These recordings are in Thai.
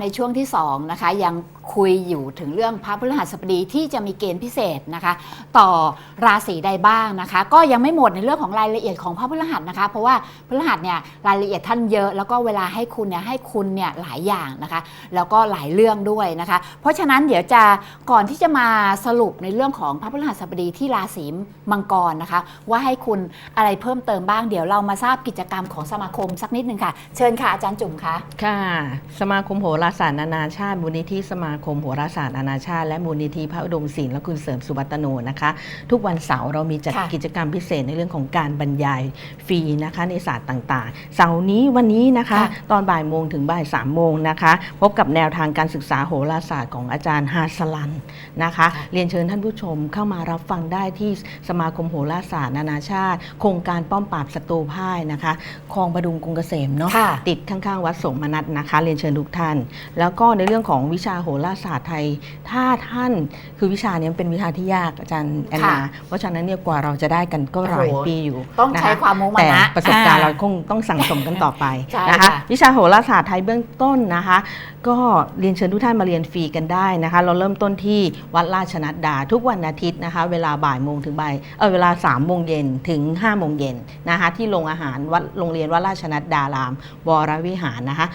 ในช่วงที่2นะคะยัง คุยอยู่ถึงเรื่องพระพฤหัสบดีที่จะมีเกณฑ์พิเศษนะคะ ต่อราศีใดบ้างนะคะ ก็ยังไม่หมดในเรื่องของรายละเอียดของพระพฤหัสนะคะ เพราะว่าพฤหัสเนี่ยรายละเอียดท่านเยอะ แล้วก็เวลาให้คุณเนี่ยให้คุณเนี่ยหลายอย่างนะคะ แล้วก็หลายเรื่องด้วยนะคะ เพราะฉะนั้นเดี๋ยวจะก่อนที่จะมาสรุปในเรื่องของพระพฤหัสบดีที่ราศีมังกรนะคะ ว่าให้คุณอะไรเพิ่มเติมบ้างเดี๋ยวเรามาทราบกิจกรรมของสมาคมสักนิดนึงค่ะ เชิญค่ะอาจารย์จุ๋มคะค่ะ สมาคมโหราศาสตร์นานาชาติมูนิธิสมาคมโหราศาสตร์นานาชาติ และมูลนิธิพระอุดมศิลป์และคุณเสริมสุวัตโนนะคะ ทุกวันเสาร์เรามีจัดค่ะกิจกรรมพิเศษในเรื่องของการบรรยายฟรีนะคะในศาสตร์ต่างๆ เสาร์นี้วันนี้นะคะค่ะตอนบ่ายโมงถึงบ่ายสามโมงนะคะ พบกับแนวทางการศึกษาโหราศาสตร์ของอาจารย์ฮาสลันนะคะค่ะเรียนเชิญท่านผู้ชมเข้ามารับฟังได้ที่สมาคมโหราศาสตร์นานาชาติ โครงการป้อมปราบศัตรูพ่ายนะคะคลองประดุงกรุงเกษมเนาะค่ะติดข้างๆ วัดสมนัตนะคะ เรียนเชิญทุกท่าน แล้วก็ในเรื่องของวิชาโหราศาสตร์ไทย ถ้าท่านคือวิชาเนี้มันเป็นวิชาที่ยากอาจารย์แอนนาค่ะเพราะฉะนั้นเนี่ยกว่าเราจะได้กันก็หลายโอ้โหปีอยู่ต้องนะใช้คะความมุมาแต่นะประสบการณ์อ่เราคงต้องสั่งสมกันต่อไปใช่นะคะค่ะวิชาโหราศาสตร์ไทยเบื้องต้นนะคะ ก็เรียนเชิญทุกท่านมาเรียนฟรีกันได้นะคะ เราเริ่มต้นที่วัดราชนัดดาทุกวันอาทิตย์นะคะ เวลาบ่ายโมงถึงบ่ายเออเวลา3ามโมงเย็นถึง5้าโมงเย็นนะคะ ที่โรงอาหารวัดโรงเรียนวัดราชนัดดารามวรวิหารนะคะ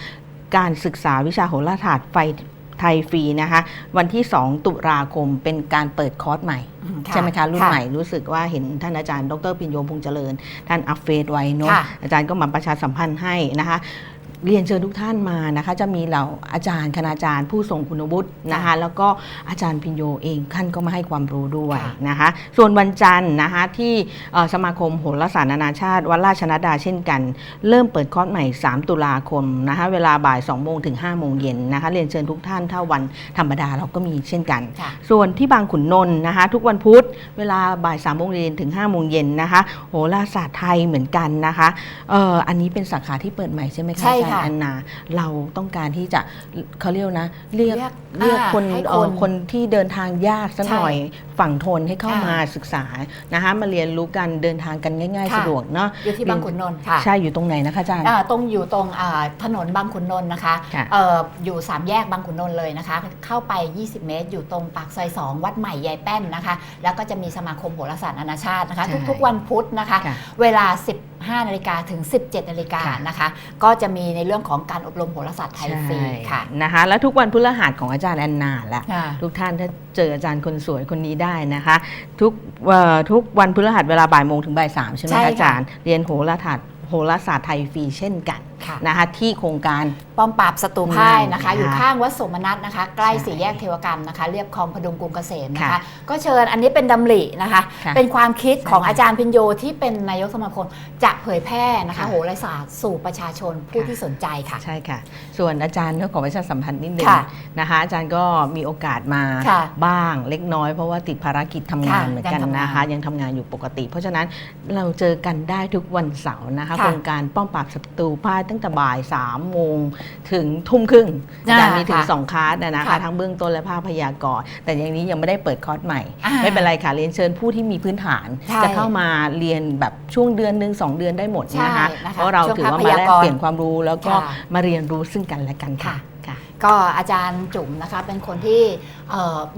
การศึกษาวิชาโหราศาสตร์ไฟ ไทยฟรีนะคะ วันที่ 2 ตุลาคมเป็นการเปิดคอร์สใหม่อืใช่ไหมคะ รุ่นค่ะใหม่รู้สึกว่าเห็นท่านอาจารย์ ดรปิญโยพงษ์เจริญ ท่านอัฟเฟสไว้เนาะค่ะอาจารย์ก็มาประชาสัมพันธ์ให้นะคะ เรียนเชิญทุกท่านมานะคะ จะมีเหล่าอาจารย์คณาจารย์ผู้ทรงคุณวุฒินะคะ แล้วก็อาจารย์พิญโยเองท่านก็มาให้ความรู้ด้วยค่ะนะคะ ส่วนวันจันทร์นะคะที่เอ่อสมาคมโหราศาสตร์นานาชาติวัดราชนัดดาเช่นกัน เริ่มเปิดคอร์สใหม่ 3 ตุลาคมนะคะ เวลาบ่าย2โมงถึง5โมงเย็นนะคะ เรียนเชิญทุกท่านถ้าวันธรรมดาเราก็มีเช่นกันค่ะส่วนที่บางขุนนนท์นะคะ ทุกวันพุธเวลาบ่ายสามโมงเย็นถึง5้าโมงเย็นนะคะโหราศาสตร์ไทยเหมือนกันนะคะเอ่ออันนี้เป็นสาขาที่เปิดใหม่ใช่ไหมคะใช่อาจารค่ะย์แอนนา เราต้องการที่จะเขาเรียกนะ เรียกเรียกเรียกอ่าคนให้เอ่อคนคนที่เดินทางยากสักใช่หน่อยฝั่งทนให้เข้าค่ะมาศึกษานะคะมาเรียนรู้กันเดินทางกันง่ายๆค่ะสะดวกเนาะอยู่ที่บางขุนนนท์ค่ะใช่อยู่ตรงไหนนะคะอาจารย์อ่าตรงอยู่ตรงอ่าถนนบางขุนนนท์นะคะค่ะเอ่ออยู่สามแยกบางขุนนนท์เลยนะคะ เข้าไป 20 เมตร อยู่ตรงปากซอย2วัดใหม่ยายแป้นนะคะ แล้วก็จะมีสมาคมโหราศาสตร์นานาชาตินะคะใช่ทุกๆวันพุธนะคะค่ะเวลา 15นาฬิกาถึง 17นาฬิกาค่ะนะคะ ก็จะมีในเรื่องของการอบรมโหราศาสตร์ไทยฟรีค่ะนะคะแล้วทุกวันพฤหัสของอาจารย์แอนนาละค่ะทุกท่านถ้าเจออาจารย์คนสวยคนนี้ได้นะคะ ทุกเอ่อทุกวันพฤหัสเวลาบ่ายโมงถึงบ่ายสามใช่ไหมใช่คะค่ะอาจารย์ เรียนโหราศาสตร์โหราศาสตร์ไทยฟรีเช่นกันค่ะนะคะที่โครงการ ป้อมปราบศัตรูพ่ายนะคะอืมอยู่ข้างวัดสมนัตนะคะ ใกล้ใช่สี่แยกเทวกรรมนะคะเรียบคลองพดุงกรุงเกษมนะคะค่ะก็เชิญอันนี้เป็นดำรินะคะค่ะเป็นความคิดของใช่ค่ะอาจารย์พิญโยที่เป็นนายกสมาคมจะเผยแพร่นะคะค่ะโหราศาสตร์สู่ประชาชนผู้ค่ะที่สนใจค่ะ ใช่ค่ะ ส่วนอาจารย์ก็ขอประชาสัมพันธ์นิดนึงค่ะนะคะ อาจารย์ก็มีโอกาสมาค่ะบ้างเล็กน้อย เพราะว่าติดภารกิจทำงานค่ะเหมือนกันยังทำงานนะคะ ยังทำงานอยู่ปกติ เพราะฉะนั้นเราเจอกันได้ทุกวันเสาร์นะคะค่ะโครงการป้อมปราบศัตรูพ่ายตั้งแต่บ่าย3ามโมงถึงทุ่มครึ่งอาจารย์มีถึงค่ะสองคลาสนะคะค่ะทั้งเบื้องต้นและภาคพยากรณ์แต่อย่างนี้ยังไม่ได้เปิดคอร์สใหม่ อ่าไม่เป็นไรค่ะเรียนเชิญผู้ที่มีพื้นฐาน ใช่จะเข้ามาเรียนแบบช่วงเดือนหนึ่งสองเดือนได้หมดนะคะใช่นะคะเพราะเราช่วงถือว่าภาคมาพยากรณ์แลกเปลี่ยนความรู้แล้วก็ค่ะ มาเรียนรู้ซึ่งกันและกันค่ะ ค่ะค่ะ ก็อาจารย์จุ๋มนะคะเป็นคนที่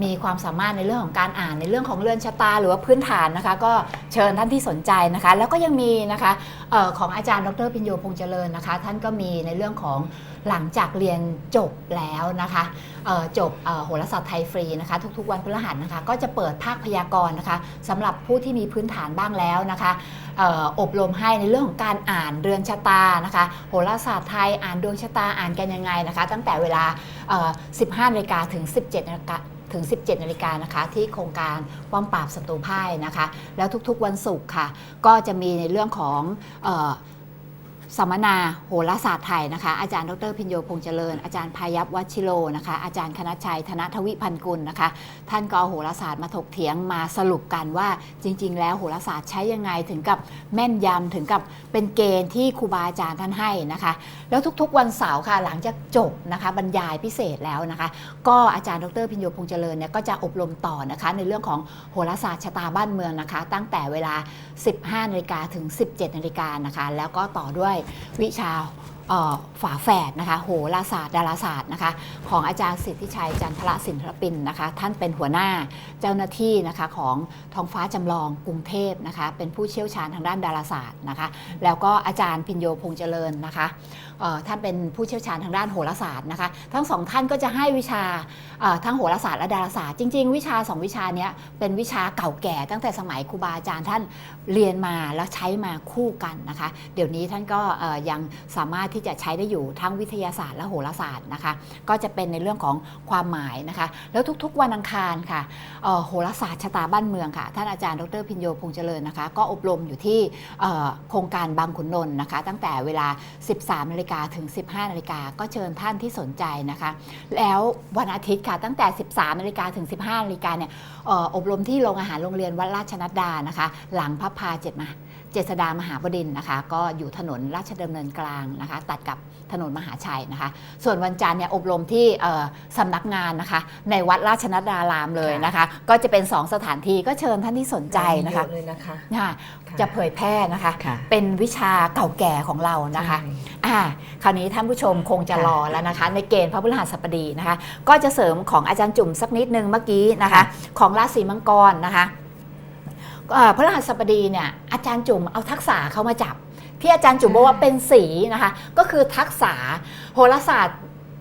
มีความสามารถในเรื่องของการอ่านในเรื่องของเรือนชะตา หรือว่าพื้นฐานนะคะ ก็เชิญท่านที่สนใจนะคะ แล้วก็ยังมีนะคะออของอาจารย์ดรพิญโยพงเจริญนะคะ ท่านก็มีในเรื่องของหลังจากเรียนจบแล้วนะคะจบโหราศาสตร์ไทยฟรีนะคะ ทุกๆ วันพฤหัสนะคะ ก็จะเปิดภาคพยากรณ์นะคะสำหรับผู้ที่มีพื้นฐานบ้างแล้วนะคะ อบรมให้ในเรื่องของการอ่านเรือนชะตานะคะโหราศาสตร์ไทยอ่านดวงชะตาอ่านกันยังไงนะคะ ตั้งแต่เวลา 15นาฬิกาถึง 17นาฬิกาถึง 17 นาฬิกานะคะ ที่โครงการป้อมปราบศัตรูพ่ายนะคะ แล้วทุกๆวันศุกร์ค่ะ ก็จะมีในเรื่องของ สัมมนาโหราศาสตร์ไทยนะคะ อาจารย์ดรพิญโยพงษ์เจริญ อาจารย์พายัพวัชิโลนะคะ อาจารย์คณชัยธนทวิพันกุลนะคะ ท่านก็เอาโหราศาสตร์มาถกเถียงมาสรุปกันว่าจริง ๆ แล้วโหราศาสตร์ใช้ยังไงถึงกับแม่นยำถึงกับเป็นเกณฑ์ที่ครูบาอาจารย์ท่านให้นะคะ แล้วทุกๆ วันเสาร์ค่ะหลังจากจบนะคะบรรยายพิเศษแล้วนะคะ ก็อาจารย์ดรพิญโยพงษ์เจริญเนี่ยก็จะอบรมต่อนะคะในเรื่องของโหราศาสตร์ชะตาบ้านเมืองนะคะ ตั้งแต่เวลา 15นาฬิกาถึง 17นาฬิกานะคะแล้วก็ต่อด้วยวิชาฝาแฝดนะคะโหราศาสตร์ดาราศาสตร์นะคะของอาจารย์สิทธิชัยจันทรสินทรปินนะคะ ท่านเป็นหัวหน้าเจ้าหน้าที่นะคะของท้องฟ้าจำลองกรุงเทพนะคะ เป็นผู้เชี่ยวชาญทางด้านดาราศาสตร์นะคะ แล้วก็อาจารย์พินโยพงเจริญนะคะ ท่านเป็นผู้เชี่ยวชาญทางด้านโหราศาสตร์นะคะทั้งสองท่านก็จะให้วิชาทั้งโหราศาสตร์และดาราศาสตร์จริง ๆ วิชาสองวิชานี้เป็นวิชาเก่าแก่ตั้งแต่สมัยครูบาอาจารย์ท่านเรียนมาแล้วใช้มาคู่กันนะคะเดี๋ยวนี้ท่านก็ยังสามารถที่จะใช้ได้อยู่ทั้งวิทยาศาสตร์และโหราศาสตร์นะคะก็จะเป็นในเรื่องของความหมายนะคะแล้วทุกๆวันอังคารค่ะโหราศาสตร์ชะตาบ้านเมืองค่ะท่านอาจารย์ดรพินโยพงษ์เจริญนะคะก็อบรมอยู่ที่โครงการบางขุนนนท์นะคะตั้งแต่เวลา 13นาฬิกาถึง 15นาฬิกาก็เชิญท่านที่สนใจนะคะ แล้ววันอาทิตย์ค่ะตั้งแต่ 13นาฬิกาถึง 15นาฬิกาเนี่ยอออบรมที่โรงอาหารโรงเรียนวัดราชนัดดานะคะ หลังพระพาเจ็ดมา เจษดามหาบดินทร์นะคะ ก็อยู่ถนนราชดำเนินกลางนะคะ ตัดกับถนนมหาชัยนะคะ ส่วนวันจันทร์เนี่ยอบรมที่เอ่อสำนักงานนะคะ ในวัดราชนัดดารามเลยนะคะ ก็จะเป็น 2 สถานที่ก็เชิญท่านที่สนใจนะคะเยอเลยนะคะค่ะค่ะจะเผยแพร่นะคะค่ะเป็นวิชาเก่าแก่ของเรานะคะใช่อ่าคราวนี้ท่านผู้ชมคงจะค่ะรอแล้วนะคะ ในเกณฑ์พระพฤหัสบดีนะคะ ก็จะเสริมของอาจารย์จุ่มสักนิดนึงเมื่อกี้นะคะค่ะของราศีมังกรนะคะ เอ่อพฤหัสบดีเนี่ยอาจารย์จุ่มเอาทักษะเข้ามาจับ ที่อาจารย์จุ๋มบอกว่าเป็นสีนะคะ ก็คือทักษะโหราศาสตร์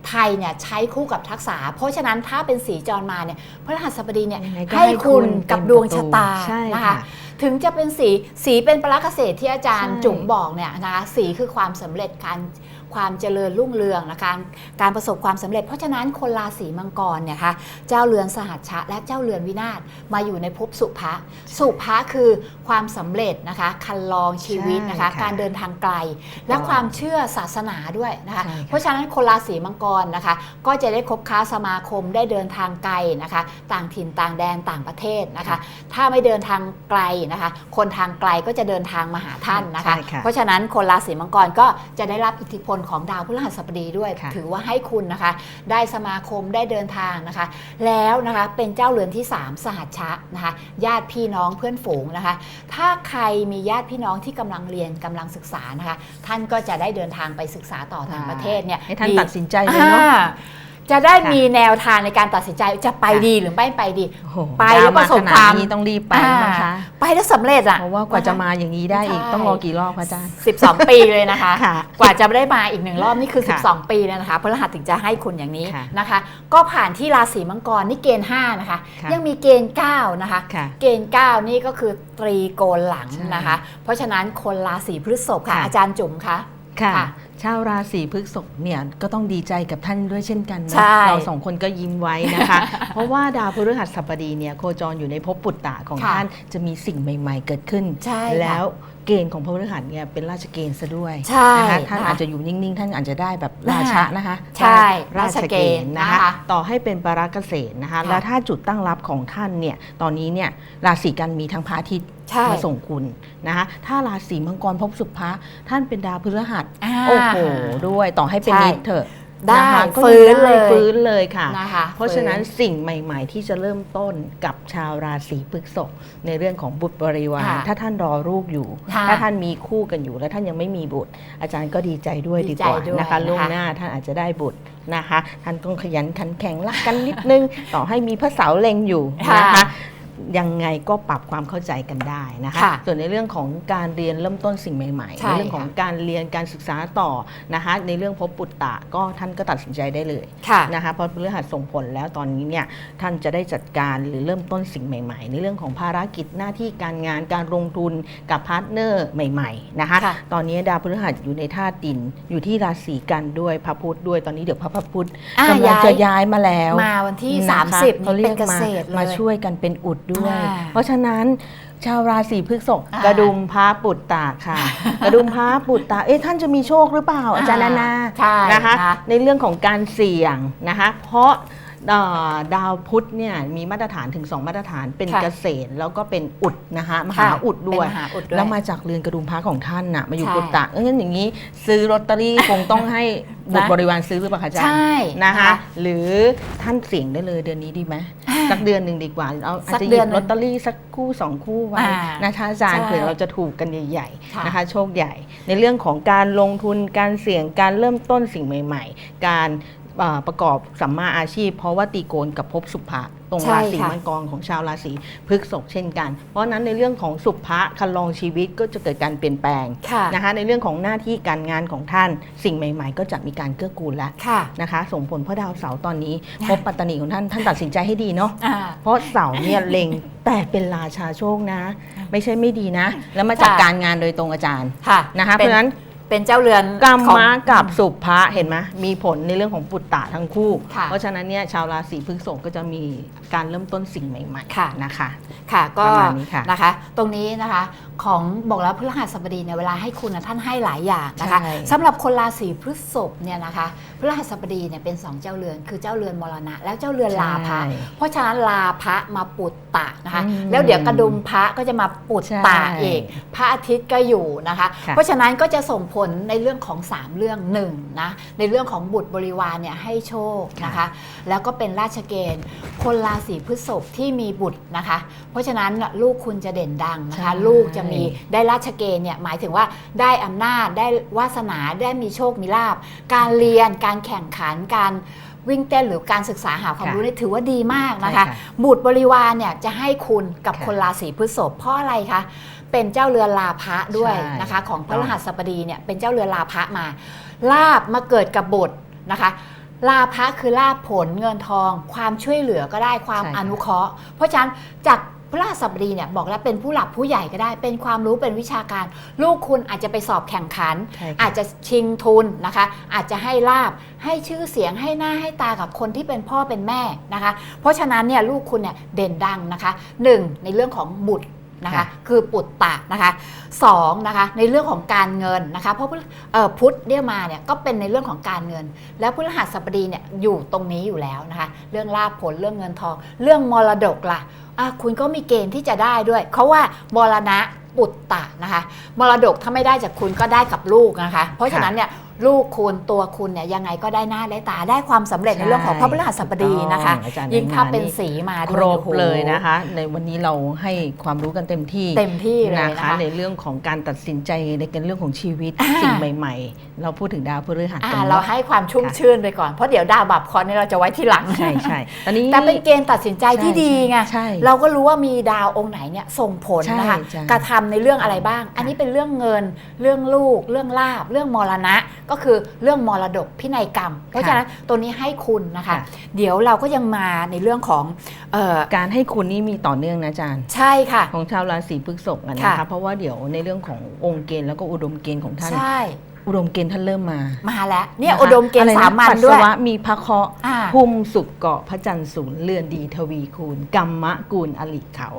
ไทยเนี่ยใช้คู่กับทักษะ เพราะฉะนั้นถ้าเป็นสีจรมาเนี่ยพฤหัสบดีเนี่ยยังไงก็ให้คุณให้คุณกับเป็นดวงชะตาประตูใช่นะคะค่ะถึงจะเป็นสีสีเป็นปลักเกษตรที่อาจารย์ใช่จุ๋มบอกเนี่ยนะคะสีคือความสำเร็จการ ความเจริญรุ่งเรืองนะคะการการประสบความสำเร็จ เพราะฉะนั้นคนราศีมังกรเนี่ยค่ะเจ้าเรือนสหัชชะ และเจ้าเรือนวินาศมาอยู่ในภพสุภะสุภะคือความสำเร็จนะคะคันลองชีวิตนะคะใช่ค่ะการเดินทางไกล และความเชื่อศาสนาด้วยนะคะใช่ค่ะเพราะฉะนั้นคนราศีมังกรนะคะก็จะได้คบค้าสมาคมได้เดินทางไกลนะคะต่างถิ่นต่างแดนต่างประเทศนะคะถ้าไม่เดินทางไกลนะคะคนทางไกลก็จะเดินทางมาหาท่านนะคะใช่ค่ะเพราะฉะนั้นคนราศีมังกรก็จะได้รับอิทธิพลของดาวพฤหัสบดีด้วยค่ะถือว่าให้คุณนะคะ ได้สมาคมได้เดินทางนะคะ แล้วนะคะเป็นเจ้าเรือนที่ 3 สหัชชะนะคะญาติพี่น้องเพื่อนฝูงนะคะ ถ้าใครมีญาติพี่น้องที่กำลังเรียนกำลังศึกษานะคะ ท่านก็จะได้เดินทางไปศึกษาต่อต่างประเทศเนี่ยให้ท่านมีตัดสินใจเลยเนาะอ่า จะได้ค่ะมีแนวทางในการตัดสินใจจะไปค่ะดีหรือไม่ไปดีโอ้โหไปแล้วประสบดความขนาดนี้ต้องรีบไปนะคะอ่าไปแล้วสำเร็จอะเพราะว่ากว่าจะมาอย่างนี้ได้อีกใช่ต้องรอกี่รอบคะอาจารย์12 ปีเลยนะคะค่ะกว่าจะได้มาอีกหนึ่งรอบนี่คือค่ะ12 ปีเลยนะคะพฤหัสถึงจะให้คุณอย่างนี้ค่ะนะคะ ก็ผ่านที่ราศีมังกรนี่เกณฑ์5นะคะค่ะยังมีเกณฑ์9นะคะค่ะเกณฑ์9นี่ก็คือตรีโกนหลังใช่นะคะ เพราะฉะนั้นคนราศีพฤษภค่ะค่ะอาจารย์จุ๋มคะค่ะค่ะ ชาวราศีพฤษภเนี่ยก็ต้องดีใจกับท่านด้วยเช่นกันนะใช่เราสองคนก็ยิ้มไว้นะคะ เพราะว่าดาวพฤหัสบดีเนี่ยโคจรอยู่ในภพปุตตะของค่ะท่านจะมีสิ่งใหม่ ๆ เกิดขึ้นใช่ค่ะแล้วเกณฑ์ของพระพฤหัสเนี่ยเป็นราชเกณฑ์ซะด้วยใช่นะคะท่านนะคะอาจจะอยู่นิ่ง ๆ ท่านอาจจะได้แบบราชะนะคะใช่ได้ราชเกณฑ์นะราชเกณฑ์นะคะคะต่อให้เป็นปาราเกษตรนะคะค่ะแล้วถ้าจุดตั้งรับของท่านเนี่ยตอนนี้เนี่ยราศีกันมีทั้งพระอาทิตย์ใช่มาส่งคุณนะคะถ้าราศีมังกรพบสุภะท่านเป็นดาวพฤหัสอ่าโอ้โหด้วยต่อให้เป็นใช่นิดเถอะได้นะคะก็ฟื้นงได้เลยฟื้นเลยค่ะนะคะเพราะฉะนั้นฟื้สิ่งใหม่ ๆ ที่จะเริ่มต้นกับชาวราศีพฤษภในเรื่องของบุตรบริวารค่ะถ้าท่านรอลูกอยู่ค่ะถ้าท่านมีคู่กันอยู่ แล้วท่านยังไม่มีบุตร อาจารย์ก็ดีใจด้วยดีดีใจกว่าด้วยนะคะนะคะล่วงหน้าท่านอาจจะได้บุตรนะคะ ท่านต้องขยันขันแข็งรักกันนิดนึง ต่อให้มีพระเสาเล็งอยู่นะคะ ยังไงก็ปรับความเข้าใจกันได้นะคะ ค่ะส่วนในเรื่องของการเรียนเริ่มต้นสิ่งใหม่ๆใช่ในเรื่องของค่ะการเรียนการศึกษาต่อนะคะ ในเรื่องพบปุตตะก็ท่านก็ตัดสินใจได้เลยค่ะนะคะเพราะพฤหัสส่งผลแล้วตอนนี้เนี่ยท่านจะได้จัดการหรือเริ่มต้นสิ่งใหม่ ๆ ในเรื่องของภารกิจหน้าที่การงานการลงทุนกับพาร์ทเนอร์ใหม่ๆนะคะ ค่ะ ตอนนี้ดาวพฤหัสอยู่ในธาตุดินอยู่ที่ราศีกันด้วยพระพุธด้วยตอนนี้เดี๋ยวพระพระพุธอะกำลังย้ายจะย้ายมาแล้ว มาวันที่ นะคะ30เขานี่เรีเป็ยนกเกมาษตรเลยมาช่วยกันเป็นอุดด้วย อ่า เพราะฉะนั้นชาวราศีพฤษภอ่ากระดุมพระปุตตาค่ะ กระดุมพระปุตตาเอ๊ะท่านจะมีโชคหรือเปล่าอาจารย์นานา ใช่นะคะค่ะในเรื่องของการเสี่ยงนะคะ เพราะเอ่อ ดาวพุธเนี่ยมีมาตรฐานถึง 2 มาตรฐานเป็นค่ะเกษตรแล้วก็เป็นอุดนะคะมหาค่ะอุดด้วย เป็นมหาอุดด้วยแล้วมาจากเรือนกระดุมพระของท่านน่ะมาอยู่ใช่กุฏะงั้นอย่างนี้ซื้อลอตเตอรี่คงต้องให้บุตรบริวารซื้อหรือเปล่าคะอาจารย์ใช่นะคะนะคะ หรือท่านเสี่ยงได้เลยเดือนนี้ดีไหมสักเดือนหนึ่งดีกว่าเอาอาจสักจะหเดืยิอนบหนึ่งลอตเตอรี่สักคู่สองคู่ไว้อ่านะคะอาจารย์ใช่เผื่อเราจะถูกกันใหญ่ค่ะ ๆนะคะ โชคใหญ่ ในเรื่องของการลงทุนการเสี่ยงการเริ่มต้นสิ่งใหม่ ๆ การเอ่อ ประกอบสัมมาอาชีพ เพราะว่าตีโกนกับภพสุภะตรงใช่ราศีค่ะมังกรของชาวราศีพฤษภเช่นกัน เพราะฉะนั้นในเรื่องของสุภะคันลองชีวิตก็จะเกิดการเปลี่ยนแปลงค่ะนะคะในเรื่องของหน้าที่การงานของท่านสิ่งใหม่ ๆ ก็จะมีการเกื้อกูลแล้วค่ะนะคะส่งผลเพราะดาวเสาร์ตอนนี้ค่ะพบปัตตานีของท่านท่านตัดสินใจให้ดีเนาะอ่าเพราะเสาร์เนี่ยเล็งแต่เป็นราชาโชคนะ ไม่ใช่ไม่ดีนะ แล้วมาจากค่ะการงานโดยตรงอาจารย์ค่ะนะคะเพป็ราะฉะนั้น เป็นเจ้าเรือนกรรของ มะกับสุภะเห็นไหมมีผลในเรื่องของปุตตะทั้งคู่ ค่ะเพราะฉะนั้นเนี่ยชาวราศีพฤษภก็จะมีการเริ่มต้นสิ่งใหม่ค่ะ ๆนะคะ ค่ะก็ประมาณนี้ค่ะนะคะ ตรงนี้นะคะของบอกแล้วพฤหัสบดีเนี่ยเวลาให้คุณนะท่านให้หลายอย่างนะคะใช่ สำหรับคนราศีพฤษภเนี่ยนะคะพฤหัสบดีเนี่ยเป็นสองเจ้าเรือน คือเจ้าเรือนมรณะ แล้วเจ้าเรือนลาภะใช่ เพราะฉะนั้นลาภะมาปุตตะนะคะอืมแล้วเดี๋ยวกระดุมพระก็จะมาปุตตะใช่อีกพระอาทิตย์ก็อยู่นะคะ ค่ะ เพราะฉะนั้นก็จะส่งผลในเรื่องของ 3 เรื่องหนึ่งนะในเรื่องของบุตรบริวารเนี่ยให้โชคนะคะ แล้วก็เป็นราชเกณฑ์ คนราศีพฤษภที่มีบุตรนะคะ เพราะฉะนั้นน่ะลูกคุณจะเด่นดังนะคะใช่ลูกจะมีได้ราชเกณฑ์เนี่ยหมายถึงว่าได้อำนาจได้วาสนาได้มีโชคมีลาบการเรียนการแข่งขันการวิ่งเต้นหรือการศึกษาหาความค่ะรู้นี่ถือว่าดีมากนะคะใช่ค่ะบุตรบริวารเนี่ยจะให้คุณกับค่ะคนราศีพฤษภเพราะอะไรคะ เป็นเจ้าเรือนลาภะด้วยใช่นะคะ ของพต้ระองรหัสบดีเนี่ยเป็นเจ้าเรือนลาภะมา ลาบมาเกิดกับบุตรนะคะลาภะคือลาภผลเงินทอง ความช่วยเหลือก็ได้ความใช่ค่ะอนุเคราะห์ เพราะฉะนั้นจากพระราชบดีเนี่ยบอกแล้วเป็นผู้หลักผู้ใหญ่ก็ได้ เป็นความรู้เป็นวิชาการ ลูกคุณอาจจะไปสอบแข่งขันใช่ค่ะอาจจะชิงทุนนะคะ อาจจะให้ลาบให้ชื่อเสียงให้หน้าให้ตากับคนที่เป็นพ่อเป็นแม่นะคะ เพราะฉะนั้นเนี่ยลูกคุณเนี่ยเด่นดังนะคะหนึ่งในเรื่องของบุตร นะคะค่ะคือปุตตะนะคะสองนะคะในเรื่องของการเงินนะคะ เพราะเอ่อพุธเรียกมาเนี่ยก็เป็นในเรื่องของการเงิน แล้วพฤหัสบดีเนี่ยอยู่ตรงนี้อยู่แล้วนะคะ เรื่องลาภผลเรื่องเงินทอง เรื่องมรดกล่ะอะคุณก็มีเกณฑ์ที่จะได้ด้วยเพราะว่ามรณะปุตตะนะคะ มรดกถ้าไม่ได้จากคุณก็ได้กับลูกนะคะ เพราะฉะนั้นเนี่ย ลูกคุณตัวคุณเนี่ยยังไงก็ได้หน้าได้ตาได้ความสำเร็จในเรื่องของพระพฤหัสบดีนะคะถูกต้องอาจารย์ยิ่งถ้าในงานเป็นนี้สีมาด้ครวยบโอ้โหเลยนะคะ ในวันนี้เราให้ความรู้กันเต็มที่เต็มที่เลยนะนะคะคะ ในเรื่องของการตัดสินใจในการเรื่องของชีวิตอ่าสิ่งใหม่ ๆ เราพูดถึงดาวพฤหัสอ่ากันเราเนาะให้ความชุ่มค่ะชื่นไปก่อนเพราะเดี๋ยวดาวบับคอนนี่เราจะไว้ที่หลังใช่ใช่ตอนนี้แต่เป็นเกณฑ์ตัดสินใจที่ดีไงใช่เราก็รู้ว่ามีดาวองค์ไหนเนี่ยส่งผลนะคะใช่ใช่กระทำในเรื่องอะไรบ้าง อันนี้เป็นเรื่องเงินเรื่องลูก เรื่องลาบเรื่องมรณะก็คือเรื่องมรดกพินัยกรรม เพราะฉะนั้นตัวนี้ให้คุณนะคะค่ะเดี๋ยวเราก็ยังมาในเรื่องของเออการให้คุณนี่มีต่อเนื่องนะอาจารย์ ใช่ค่ะ ของชาวราศีพฤษภอะนะค่ะคะ เพราะว่าเดี๋ยวในเรื่องขององค์เกณฑ์แล้วก็อุดมเกณฑ์ของท่านใช่ อุดมเกณฑ์ท่านเริ่มมามาแล้วเนี่ยะคะอุดมเกณฑ์อะไระสามัญปัสด้วสายวะมีพระเคราะห์อ่าภูมิสุขเกาะพระจันทร์ศูนย์เรือนดีทวีคูณกรรมะกูลอริเขา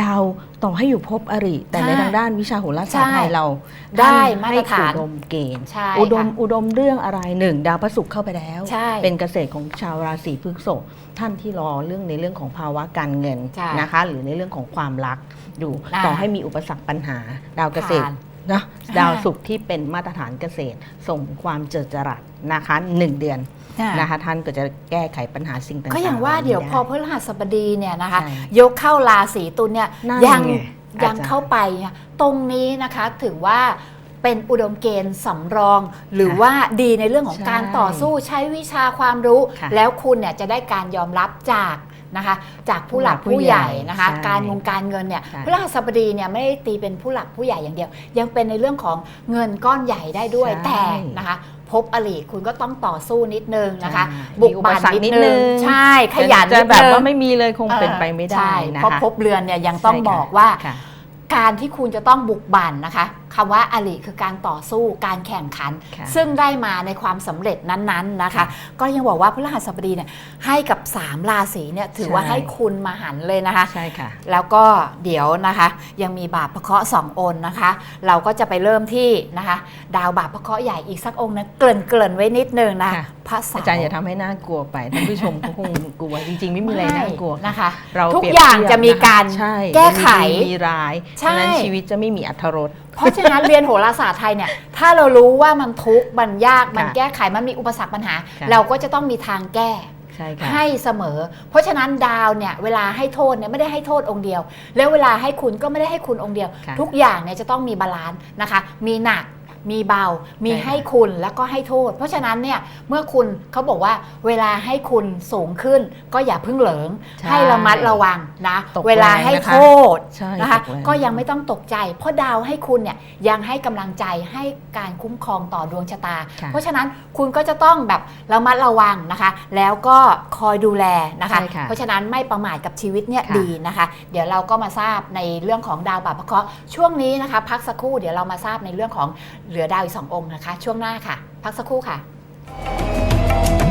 ดาวต่อให้อยู่ภพอริ แต่ในใช่ทางด้านวิชาโหราศาสตร์ไทยเรา ได้ท่นมาตให้รฐานอุดมเกณฑ์ใช่อุดมค่ะอุดมเรื่องอะไรหนึ่งดาวพระศุกร์เข้าไปแล้วใช่เป็นเกษตรของชาวราศีพฤษภท่านที่รอเรื่องในเรื่องของภาวะการเงินใช่นะคะ หรือในเรื่องของความรักอยู่อ่าต่อให้มีอุปสรรคปัญหา ดาวเกษตรผ่า นนะอ่าดาวศุกร์ที่เป็นมาตรฐานเกษตร ส่งความเจิดจรัสนะคะหนึ่งเดือนนะคะท่านก็จะแก้ไขปัญหาสิ่งต่างๆก็อย่างว่าหล่นี้เดี๋ยวพอไพฤหัสบดีเนี่ยนะคะใช่ยกเข้าราศีตุลเนี่ยนั่นยังไงยังอาจารย์เข้าไปเนี่ยตรงนี้นะคะถือว่าเป็นอุดมเกณฑ์สำรอง หรือค่ะว่าดีในเรื่องของใช่การต่อสู้ใช้วิชาความรู้ค่ะแล้วคุณเนี่ยจะได้การยอมรับจาก นะคะ จากผู้หลักผู้ผู้ใหใหญ่ญ่นะคะ ใช่การงงการเงินเนี่ยใช่ พฤหัสบดีเนี่ยไม่ได้ตีเป็นผู้หลักผู้ใหญ่อย่างเดียว ยังเป็นในเรื่องของเงินก้อนใหญ่ได้ด้วยใช่แต่นะคะ พบอริคุณก็ต้องต่อสู้นิดนึงนะคะ ใช่บุกมีอุบัปนสรรคนินิดดนึนึงงใช่ขยันจะนิดแบบนึงว่าไม่มีเลยคงเป็นไปไม่ได้ใช่นะเพราะคะ พบเรือนเนี่ยยังต้องใช่ค่ะ บอกว่า ค่ะ การที่คุณจะต้องบุกบั่นนะคะ คำว่าอลิคือการต่อสู้การแข่งขันค่ะซึ่งได้มาในความสำเร็จนั้นๆนะคะ ก็ยังบอกว่าพฤหัสบดีเนี่ยให้กับ 3 ราศีเนี่ยถือว่าใช่ให้คุณมาหันเลยนะคะใช่ค่ะแล้วก็เดี๋ยวนะคะ ยังมีบาปพระเคราะห์สององค์นะคะ เราก็จะไปเริ่มที่นะคะ ดาวบาปพระเคราะห์ใหญ่อีกสักองค์นะเกริ่นเกริ่นๆไว้นิดนึงนะค่ะพระเสาอาจารย์อย่าทำให้น่ากลัวไปท่านผู้ชมเขาคงกลัวจริง ๆ ไม่มีอะไรน่ากลัวนะคะ เราทุกเปรีบอย่างเทีบจะมีการนะคะใช่แก้ไขมีดีมีร้ายใช่ฉะนั้นชีวิตจะไม่มีอรรถรส เพราะฉะนั้นเรียนโหราศาสตร์ไทยเนี่ยถ้าเรารู้ว่ามันทุกข์มันยากมันค่ะแก้ไขมันมีอุปสรรคปัญหาค่ะเราก็จะต้องมีทางแก้ใช่ค่ะให้เสมอ เพราะฉะนั้นดาวเนี่ยเวลาให้โทษเนี่ยไม่ได้ให้โทษองค์เดียว แล้วเวลาให้คุณก็ไม่ได้ให้คุณองค์เดียวค่ะทุกอย่างเนี่ยจะต้องมีบาลานซ์นะคะ มีหนัก มีเบา มีใช่ค่ะให้คุณแล้วก็ให้โทษ เพราะฉะนั้นเนี่ยเมื่อคุณเขาบอกว่าเวลาให้คุณสูงขึ้น ก็อย่าเพึ่งเหลิงใช่ให้ระมัดระวังนะตกเวลาให้แรงนะคะโทษใช่นะคะตกแรงก็ยังไม่ต้องตกใจ เพราะดาวให้คุณเนี่ยยังให้กำลังใจให้การคุ้มครองต่อดวงชะตาค่ะเพราะฉะนั้นคุณก็จะต้องแบบระมัดระวังนะคะ แล้วก็คอยดูแลนะคะใช่ค่ะเพราะฉะนั้นไม่ประมาทกับชีวิตเนี่ยค่ะดีนะคะ เดี๋ยวเราก็มาทราบในเรื่องของดาวบาปพระเคราะห์ช่วงนี้นะคะ พักสักครู่เดี๋ยวเรามาทราบในเรื่องของเหลือดาวอีกสององค์นะคะ ช่วงหน้าค่ะ พักสักครู่ค่ะ